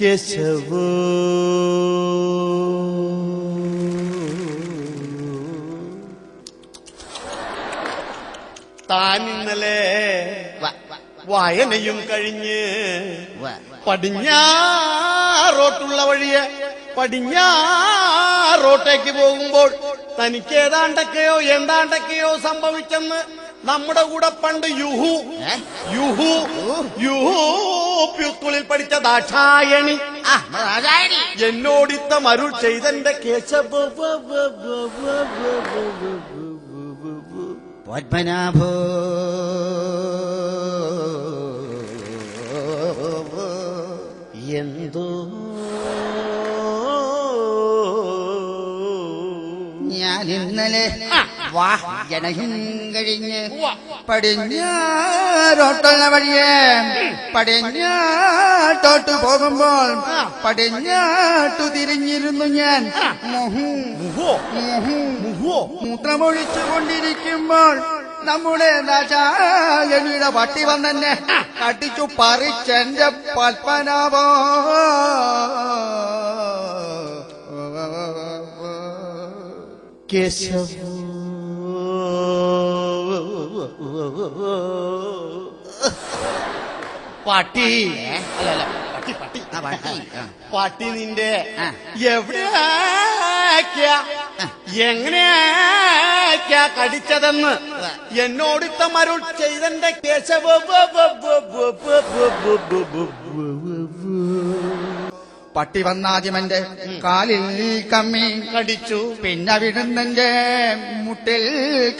കേശവ. താൻ ഇന്നലെ വായനയും കഴിഞ്ഞ് പടിഞ്ഞാറോട്ടുള്ള വഴിയെ പടിഞ്ഞാറോട്ടേക്ക് പോകുമ്പോൾ തനിക്ക് ഏതാണ്ടൊക്കെയോ എന്താണ്ടൊക്കെയോ സംഭവിച്ചെന്ന് നമ്മുടെ കൂടെ പണ്ട് യുഹു. യുഹു. യുഹു. സ്കൂളിൽ പഠിച്ച ദാക്ഷായണി. എന്നോടിത്ത മരുൾ ചെയ്തെന്റെ കേശവ പത്മനാഭോ. എന്തോ? ഞാൻ ഇന്നലെ വാഹനയും കഴിഞ്ഞ് പടിഞ്ഞാറോട്ടുള്ള വഴിയെ പടിഞ്ഞാട്ടോട്ട് പോകുമ്പോൾ പടിഞ്ഞാട്ടു തിരിഞ്ഞിരുന്നു ഞാൻ. മൂത്രമൊഴിച്ചു കൊണ്ടിരിക്കുമ്പോൾ നമ്മുടെ രാജാഗണിയുടെ പട്ടി വന്നെന്നെ. കടിച്ചു പറിച്ചെന്റെ പത്മനാഭോ. കേശവ. പാട്ടി അല്ല അല്ല പട്ടി പട്ടി പട്ടി, നിന്റെ. എവിടെയാ എങ്ങനെയാ കടിച്ചതെന്ന് എന്നോടിത്ത മരുൾ ചെയ്തന്റെ കേശവ പട്ടി വന്നാദ്യമന്റെ കാലിൽ കമ്മി കടിച്ചു പിന്നെ വിടുന്നെന്റെ മുട്ടിൽ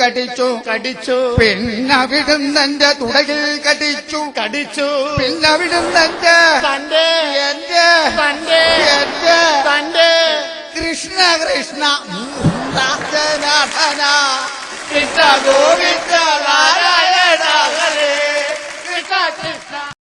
കടിച്ചു കടിച്ചു പിന്നെ വിടുന്നെന്റെ തുടകിൽ കടിച്ചു കടിച്ചു പിന്നെ വിടുന്നെന്റെ തന്റെ എന്റെ തന്റെ എന്റെ തന്റെ കൃഷ്ണ കൃഷ്ണ കൃഷ്ണ ഗോവിന്ദ